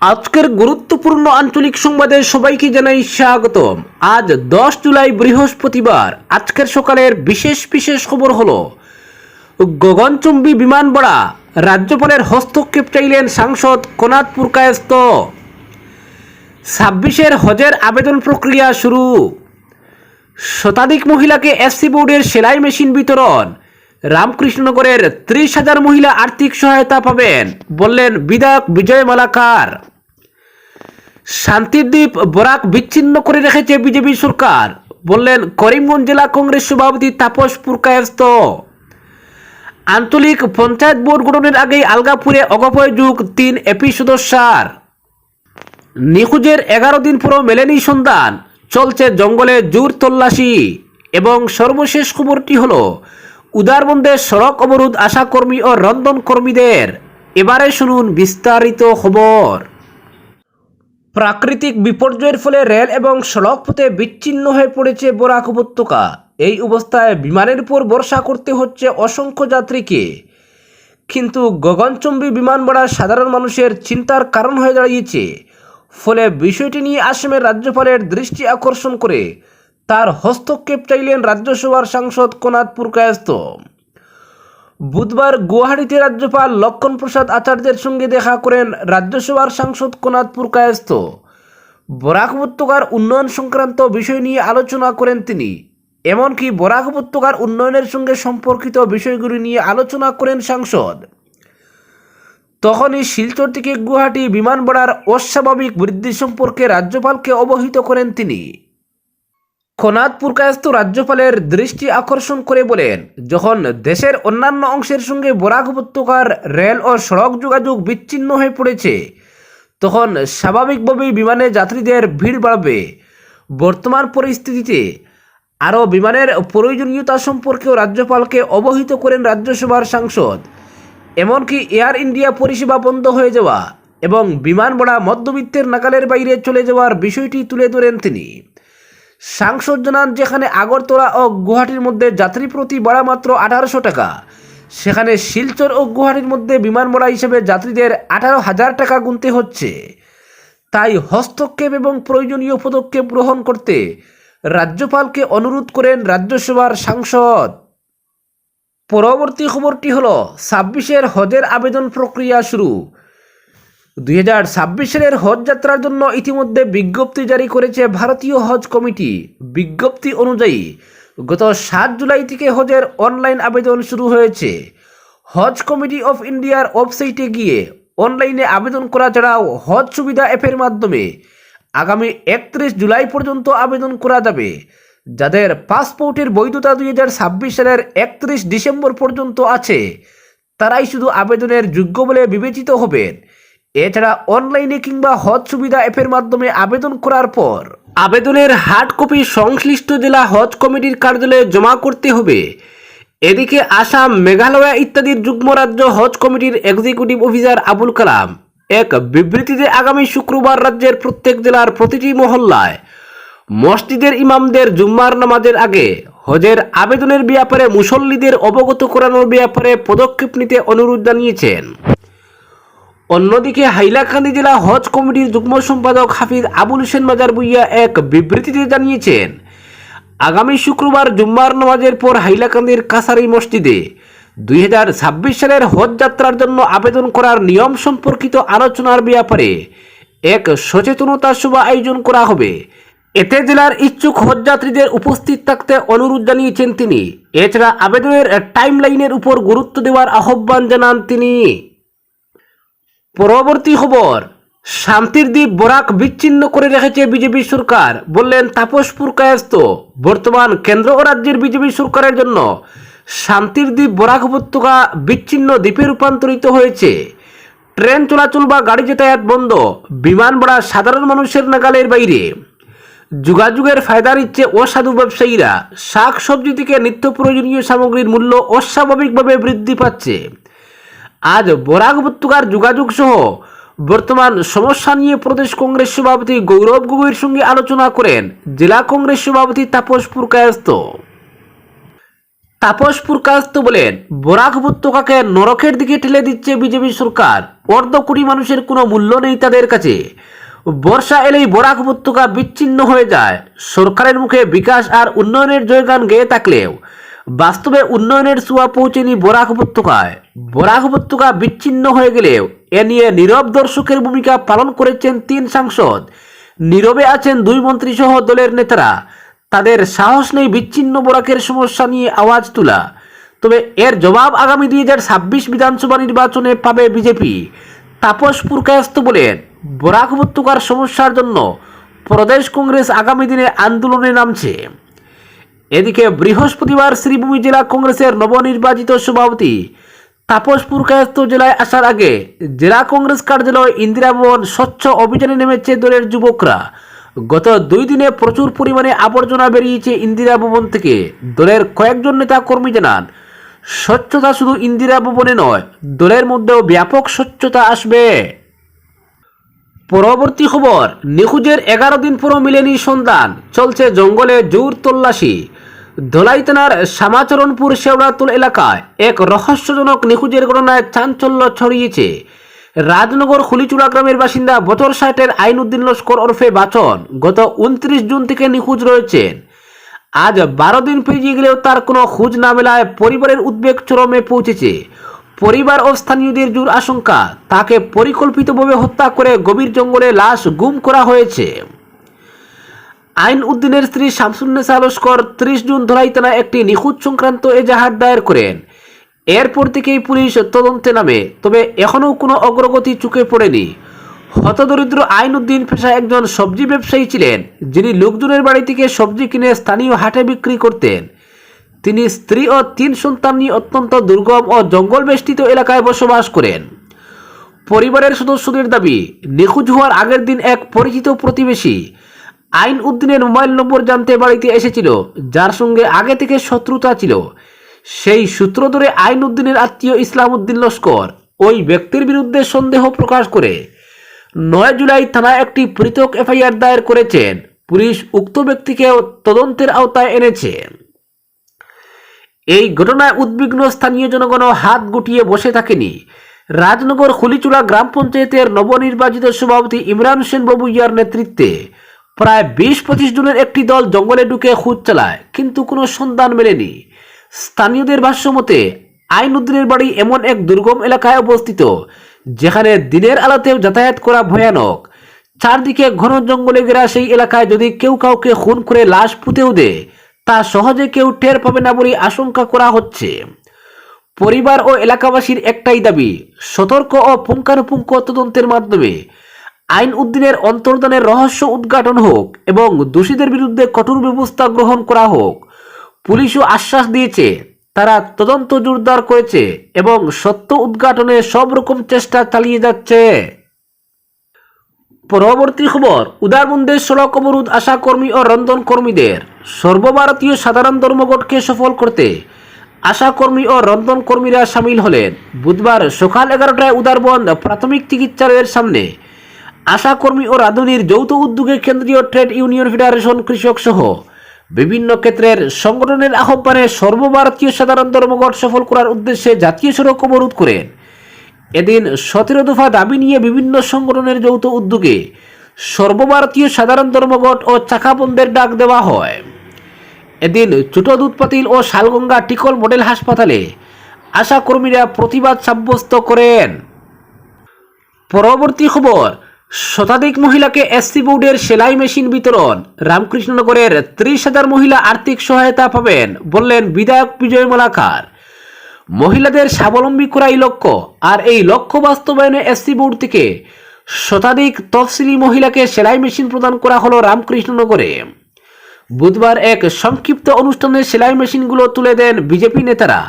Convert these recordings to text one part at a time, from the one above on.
আজকের গুরুত্বপূর্ণ আঞ্চলিক সংবাদে সবাইকে জানাই স্বাগতম। আজ দশ জুলাই বৃহস্পতিবার, আজকের সকালের বিশেষ বিশেষ খবর হলো, গগনচুম্বী বিমান বড়া রাজ্যপালের হস্তক্ষেপ চাইলেন সাংসদ কোনাদপুর কায়স্ত ছাব্বিশের হজের আবেদন প্রক্রিয়া শুরু। শতাধিক মহিলাকে এসসি বোর্ডের সেলাই মেশিন বিতরণ। রামকৃষ্ণনগরের ত্রিশ হাজার মহিলা আর্থিক সহায়তা পাবেন, বললেন বিধায়ক বিজয় মালাকার। শান্তিদ্বীপ বরাক বিচ্ছিন্ন করে রেখেছে বিজেপি সরকার, বললেন করিমগঞ্জ জেলা কংগ্রেস সভাপতি তাপস পুরকায়স্ত আঞ্চলিক পঞ্চায়েত বোর্ড গঠনের আগেই আলগাপুরে অগপয় যুগ তিন এপি সদস্যার। নিখোঁজের এগারো দিন পরও মেলেনি সন্ধান, চলছে জঙ্গলে জোর তল্লাশি এবং সর্বশেষ খবরটি হল উদারবন্দে সড়ক অবরোধ আশাকর্মী ও রন্ধন কর্মীদের। এবারে শুনুন বিস্তারিত খবর। প্রাকৃতিক বিপর্যয়ের ফলে রেল এবং সড়ক পথে বিচ্ছিন্ন হয়ে পড়েছে বরাক উপত্যকা। এই অবস্থায় বিমানের উপর ভরসা করতে হচ্ছে অসংখ্য যাত্রীকে। কিন্তু গগনচুম্বী বিমান ভাড়া সাধারণ মানুষের চিন্তার কারণ হয়ে দাঁড়িয়েছে। ফলে বিষয়টি নিয়ে আসামের রাজ্যপালের দৃষ্টি আকর্ষণ করে তার হস্তক্ষেপ চাইলেন রাজ্যসভার সাংসদ কোনাদপুর কায়স্ত বুধবার গুয়াহাটিতে রাজ্যপাল লক্ষণ প্রসাদ আচার্যের সঙ্গে দেখা করেন রাজ্যসভার সাংসদ কোনাদপুর কায়স্ত বরাক উপত্যকার উন্নয়ন সংক্রান্ত বিষয় নিয়ে আলোচনা করেন তিনি। এমনকি বরাক উপত্যকার উন্নয়নের সঙ্গে সম্পর্কিত বিষয়গুলি নিয়ে আলোচনা করেন সাংসদ। তখনই শিলচর থেকে গুয়াহাটি বিমান ভাড়ার অস্বাভাবিক বৃদ্ধি সম্পর্কে রাজ্যপালকে অবহিত করেন তিনি। খনাদপুর কায়স্ত রাজ্যপালের দৃষ্টি আকর্ষণ করে বলেন, যখন দেশের অন্যান্য অংশের সঙ্গে বরাক উপত্যকার রেল ও সড়ক যোগাযোগ বিচ্ছিন্ন হয়ে পড়েছে, তখন স্বাভাবিকভাবেই বিমানে যাত্রীদের ভিড় বাড়বে। বর্তমান পরিস্থিতিতে আরও বিমানের প্রয়োজনীয়তা সম্পর্কেও রাজ্যপালকে অবহিত করেন রাজ্যসভার সাংসদ। এমনকি এয়ার ইন্ডিয়া পরিষেবা বন্ধ হয়ে যাওয়া এবং বিমান ভাড়া মধ্যবিত্তের নাকালের বাইরে চলে যাওয়ার বিষয়টি তুলে ধরেন তিনি। সাংসদ জানান যেখানে আগরতলা ও গুয়াহাটির মধ্যে যাত্রী প্রতি ভাড়া মাত্র আঠারোশো টাকা, সেখানে শিলচর ও গুয়াহাটির মধ্যে বিমান ভাড়া হিসেবে যাত্রীদের আঠারো হাজার টাকা গুনতে হচ্ছে। তাই হস্তক্ষেপ এবং প্রয়োজনীয় পদক্ষেপ গ্রহণ করতে রাজ্যপালকে অনুরোধ করেন রাজ্যসভার সাংসদ। পরবর্তী খবরটি হল, ছাব্বিশের হজের আবেদন প্রক্রিয়া শুরু। দুই হাজার ছাব্বিশ সালের হজ যাত্রার জন্য ইতিমধ্যে বিজ্ঞপ্তি জারি করেছে ভারতীয় হজ কমিটি। বিজ্ঞপ্তি অনুযায়ী গত সাত জুলাই থেকে হজের অনলাইন আবেদন শুরু হয়েছে। হজ কমিটি অফ ইন্ডিয়ার ওয়েবসাইটে গিয়ে অনলাইনে আবেদন করা ছাড়াও হজ সুবিধা অ্যাপের মাধ্যমে আগামী একত্রিশ জুলাই পর্যন্ত আবেদন করা যাবে। যাদের পাসপোর্টের বৈধতা দুই হাজার ছাব্বিশ সালের একত্রিশ ডিসেম্বর পর্যন্ত আছে, তারাই শুধু আবেদনের যোগ্য বলে বিবেচিত হবেন। এছাড়া অনলাইনে কিংবা হজ সুবিধা অ্যাপের মাধ্যমে আবেদন করার পর আবেদনের হার্ড কপি সংশ্লিষ্ট জেলা হজ কমিটির কার্যালয়ে জমা করতে হবে। এদিকে আসাম, মেঘালয় ইত্যাদির যুগ্ম রাজ্য হজ কমিটির এক্সিকিউটিভ অফিসার আবুল কালাম এক বিবৃতিতে আগামী শুক্রবার রাজ্যের প্রত্যেক জেলার প্রতিটি মহল্লায় মসজিদের ইমামদের জুম্মার নামাজের আগে হজের আবেদনের ব্যাপারে মুসল্লিদের অবগত করানোর ব্যাপারে পদক্ষেপ নিতে অনুরোধ জানিয়েছেন। অন্যদিকে হাইলাকান্দি জেলা হজ কমিটির যুগ্ম সম্পাদক হাফিজ আবুল হোসেন মাজার বুইয়া এক বিবৃতিতে জানিয়েছেন, আগামী শুক্রবার জুম্মার নামাজের পর হাইলাকান্দির কাসারি মসজিদে দুই হাজার ছাব্বিশ সালের হজ যাত্রার জন্য আবেদন করার নিয়ম সম্পর্কিত আলোচনার ব্যাপারে এক সচেতনতা সভা আয়োজন করা হবে। এতে জেলার ইচ্ছুক হজযাত্রীদের উপস্থিত থাকতে অনুরোধ জানিয়েছেন তিনি। এছাড়া আবেদনের টাইমলাইনের উপর গুরুত্ব দেওয়ার আহ্বান জানান তিনি। পরবর্তী খবর, শান্তির দ্বীপ বরাক বিচ্ছিন্ন করে রেখেছে বিজেপি সরকার, বললেন তাপসপুর কায়স্ত বর্তমান কেন্দ্র ও রাজ্যের বিজেপি সরকারের জন্য শান্তির দ্বীপ বরাক উপত্যকা বিচ্ছিন্ন দ্বীপে রূপান্তরিত হয়েছে। ট্রেন চলাচল বা গাড়ি যাতায়াত বন্ধ, বিমান ভাড়া সাধারণ মানুষের নাগালের বাইরে। যোগাযোগের ফায়দা ইচ্ছে অসাধু ব্যবসায়ীরা, শাক সবজি থেকে নিত্য প্রয়োজনীয় সামগ্রীর মূল্য অস্বাভাবিকভাবে বৃদ্ধি পাচ্ছে। আজ বরাক উপত্যকার যোগাযোগ সহ বর্তমান সমস্যা নিয়ে প্রদেশ কংগ্রেস সভাপতি গৌরব গগৈর সঙ্গে আলোচনা করেন জেলা কংগ্রেস সভাপতি তাপস পুরকায়স্ত তাপসপুর কাস্ত বলেন, বরাক উপত্যকাকে নরকের দিকে ঠেলে দিচ্ছে বিজেপি সরকার। অর্ধ কোটি মানুষের কোনো মূল্য নেই তাদের কাছে। বর্ষা এলেই বরাক উপত্যকা বিচ্ছিন্ন হয়ে যায়। সরকারের মুখে বিকাশ আর উন্নয়নের জয়গান গেয়ে থাকলেও বাস্তবে উন্নয়নের ছোঁয়া পৌঁছেনি বরাক উপত্যকায়। বরাক উপত্যকা বিচ্ছিন্ন হয়ে গেলেও এ নিয়ে নীরব দর্শকের ভূমিকা পালন করেছেন তিন সাংসদ। নীরবে আছেন দুই মন্ত্রী সহ দলের নেতারা। তাদের সাহস নেই বিচ্ছিন্ন বরাকের সমস্যা নিয়ে আওয়াজ তোলা। তবে এর জবাব আগামী দুই হাজার ছাব্বিশ বিধানসভা নির্বাচনে পাবে বিজেপি। তাপস পুরকায়স্ত বলেন, বরাক উপত্যকার সমস্যার জন্য প্রদেশ কংগ্রেস আগামী দিনে আন্দোলনে নামছে। এদিকে বৃহস্পতিবার শ্রীভূমি জেলা কংগ্রেসের নবনির্বাচিত সভাপতি তাপস পুরকায়স্ত জেলায় আসার আগে জেলা কংগ্রেস কার্যালয় ইন্দিরা ভবন স্বচ্ছ অভিযানে নেমেছে দলের যুবকরা। গত দুই দিনে প্রচুর পরিমাণে আবর্জনা বেরিয়েছে ইন্দিরা ভবন থেকে। দলের কয়েকজন নেতা কর্মী জানান, স্বচ্ছতা শুধু ইন্দিরা ভবনে নয়, দলের মধ্যেও ব্যাপক স্বচ্ছতা আসবে। পরবর্তী খবর, নিখোঁজের এগারো দিন পরও মিলেনি সন্ধান চলছে জঙ্গলে জোর তল্লাশি। ধলাই শ্যামাচরণপুর শেওড়াতুল এলাকায় এক রহস্যজনক নিখোঁজের ঘটনায় চাঞ্চল্য ছড়িয়েছে। রাজনগর খুলিচুড়া গ্রামের বাসিন্দা বছর ষাটের আইনউদ্দিন লস্কর ওরফে বাচন গত উনত্রিশ জুন থেকে নিখোঁজ রয়েছেন। আজ বারো দিন পেরিয়ে গেলেও তার কোনো খোঁজ না মেলায় পরিবারের উদ্বেগ চরমে পৌঁছেছে। পরিবার ও স্থানীয়দের জোর আশঙ্কা, তাকে পরিকল্পিতভাবে হত্যা করে গভীর জঙ্গলে লাশ গুম করা হয়েছে। আইন উদ্দিনের স্ত্রী শামসুন্নেসা লস্কর ত্রিশ জুন ধলাই থানায় একটি নিখোঁজ সংক্রান্ত এজাহার দায়ের করেন। এরপর থেকেই পুলিশ তদন্তে নামে, তবে এখনও কোনো অগ্রগতি চুকে পড়েনি। হতদরিদ্র আইন উদ্দিন পেশায় একজন সবজি ব্যবসায়ী ছিলেন, যিনি লোকজনের বাড়ি থেকে সবজি কিনে স্থানীয় হাটে বিক্রি করতেন। তিনি স্ত্রী ও তিন সন্তান নিয়ে অত্যন্ত দুর্গম ও জঙ্গল বেষ্টিত এলাকায় বসবাস করেন। পরিবারের সদস্যদের দাবি, নিখোঁজ হওয়ার আগের দিন এক পরিচিত প্রতিবেশী আইন উদ্দিনের মোবাইল নম্বর জানতে বাড়িতে এসেছিল, যার সঙ্গে আগে থেকে শত্রুতা ছিল। সেই সূত্র ধরে আইন উদ্দিনের আত্মীয় ইসলাম উদ্দিন লস্কর ওই ব্যক্তির বিরুদ্ধে সন্দেহ প্রকাশ করে। নয় জুলাই থানায় একটি পৃথক এফআইআর দায়ের করেছেন। পুলিশ উক্ত ব্যক্তিকেও তদন্তের আওতায় এনেছে। এই ঘটনায় উদ্বিগ্ন স্থানীয় জনগণও হাত গুটিয়ে বসে থাকেনি। রাজনগর খুলিচুড়া গ্রাম পঞ্চায়েতের নবনির্বাচিত সভাপতি ইমরান হোসেন বাবু ইয়ার নেতৃত্বে প্রায় বিশ পঁচিশ জনের একটি দল জঙ্গলে ঢুকে খোঁজ চালায়, কিন্তু কোনো সন্ধান মেলেনি। স্থানীয়দের ভাষ্য মতে, আইন উদ্দিনের বাড়ি এমন এক দুর্গম এলাকায় অবস্থিত, যেখানে দিনের আলোতেও যাতায়াত করা ভয়ানক। চারদিকে ঘন জঙ্গলে ঘেরা সেই এলাকায় যদি কেউ কাউকে খুন করে লাশ পুঁতেও দেয়, তা সহজে কেউ টের পাবে না বলে আশঙ্কা করা হচ্ছে। পরিবার ও এলাকাবাসীর একটাই দাবি, সতর্ক ও পুঙ্খানুপুঙ্খ তদন্তের মাধ্যমে আইন উদ্দিনের অন্তর্দানের রহস্য উদ্ঘাটন হোক এবং দোষীদের বিরুদ্ধে কঠোর ব্যবস্থা গ্রহণ করা হোক। পুলিশও আশ্বাস দিয়েছে, তারা তদন্ত জোরদার করেছে এবং সত্য উদ্ঘাটনে সব রকম চেষ্টা চালিয়ে যাচ্ছে। পরবর্তী খবর উদারবন্দের সড়ক অবরোধ আশা কর্মী ও রন্ধন কর্মীদের, সর্বভারতীয় সাধারণ ধর্মঘটকে সফল করতে আশা কর্মী ও রন্ধন কর্মীরা সামিল হলেন। বুধবার সকাল এগারোটায় উদারবন্দ প্রাথমিক চিকিৎসালয়ের সামনে আশা কর্মী ও রাঁধুনির যৌথ উদ্যোগে কেন্দ্রীয় ট্রেড ইউনিয়ন ফেডারেশন কৃষক সহ বিভিন্ন ক্ষেত্রের সংগঠনের আহ্বানে সর্বভারতীয় সাধারণ ধর্মঘট সফল করার উদ্দেশ্যে জাতীয় সড়ক অবরোধ করেন। এদিন সতেরো দফা দাবি নিয়ে বিভিন্ন সংগঠনের যৌথ উদ্যোগে সর্বভারতীয় সাধারণ ধর্মঘট ও চাকা বন্ধের ডাক দেওয়া হয়। এদিন ছোট দুধপাতিল ও শালগঙ্গা টিকল মডেল হাসপাতালে আশাকর্মীরা প্রতিবাদ সাব্যস্ত করেন। পরবর্তী খবর শতাধিক মহিলাকে এসসি বোর্ডের সেলাই মেশিন বিতরণ। রামকৃষ্ণনগরের ত্রিশ হাজার মহিলা আর্থিক সহায়তা পাবেন বললেন বিধায়ক বিজয় মালাকার। মহিলাদের স্বাবলম্বী করাই লক্ষ্য, আর এই লক্ষ্য বাস্তবায়নে এসসি বোর্ড থেকে শতাধিক তফসিলি মহিলাকে সেলাই মেশিন প্রদান করা হলো রামকৃষ্ণনগরে। বুধবার এক সংক্ষিপ্ত অনুষ্ঠানে সেলাই মেশিনগুলো তুলে দেন বিজেপি নেতারা।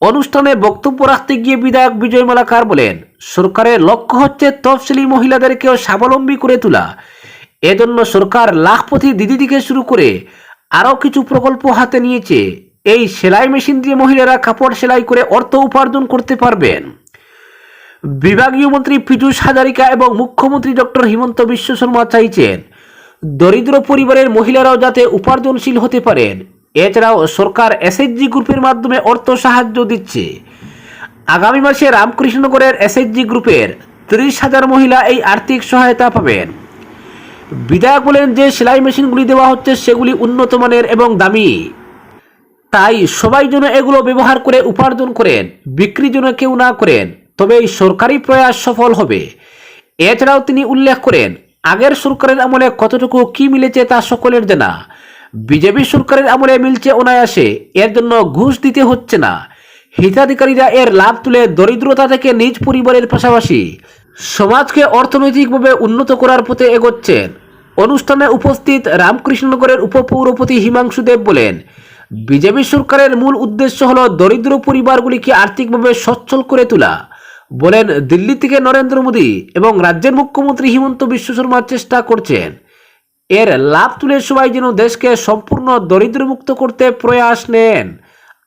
অনুষ্ঠানে বক্তব্য রাখতে গিয়ে বিধায়ক বিজয় মালাকার বলেন সরকারের লক্ষ্য হচ্ছে তফসিলি মহিলাদেরকেও স্বাবলম্বী করে তোলা। এজন্য সরকার লাখপতি দিদি থেকে শুরু করে আরও কিছু প্রকল্প হাতে নিয়েছে। এই সেলাই মেশিন দিয়ে মহিলারা কাপড় সেলাই করে অর্থ উপার্জন করতে পারবেন। বিভাগীয় মন্ত্রী পীযূষ হাজারিকা এবং মুখ্যমন্ত্রী ডক্টর হিমন্ত বিশ্ব শর্মা চাইছেন, দরিদ্র পরিবারের মহিলারাও যাতে উপার্জনশীল হতে পারেন। এছাড়াও সরকার এসএইচজি গ্রুপের মাধ্যমে অর্থ সাহায্য দিচ্ছে। আগামী মাসে রামকৃষ্ণনগরের এসএইচজি গ্রুপের ত্রিশ হাজার মহিলা এই আর্থিক সহায়তা পাবেন। বিধায়ক বলেন যে সেলাই মেশিনগুলি দেওয়া হচ্ছে সেগুলি উন্নত মানের এবং দামি। তাই সবাই যেন এগুলো ব্যবহার করে উপার্জন করেন, বিক্রি যেন কেউ না করেন, তবে এই সরকারি প্রয়াস সফল হবে। এছাড়াও তিনি উল্লেখ করেন, আগের সরকারের আমলে কতটুকু কি মিলেছে তা সকলের জানা। বিজেপি সরকারের আমলে মিলছে অনায়াসে, এর জন্য ঘুষ দিতে হচ্ছে না। হিতাধিকারীরা এর লাভ তুলে দরিদ্রতা থেকে নিজ পরিবারের পাশাপাশি সমাজকে অর্থনৈতিকভাবে উন্নত করার পথে এগোচ্ছেন। অনুষ্ঠানে উপস্থিত রামকৃষ্ণনগরের উপপৌরপতি হিমাংশু দেব বলেন, বিজেপি সরকারের মূল উদ্দেশ্য হল দরিদ্র পরিবারগুলিকে আর্থিকভাবে সচ্ছল করে তোলা বলেন দিল্লি থেকে নরেন্দ্র মোদী এবং রাজ্যের মুখ্যমন্ত্রী হিমন্ত বিশ্ব শর্মা চেষ্টা করছেন। এর লাভ তুলে সবাই যেন দেশকে সম্পূর্ণ দরিদ্রমুক্ত করতে প্রয়াস নেন।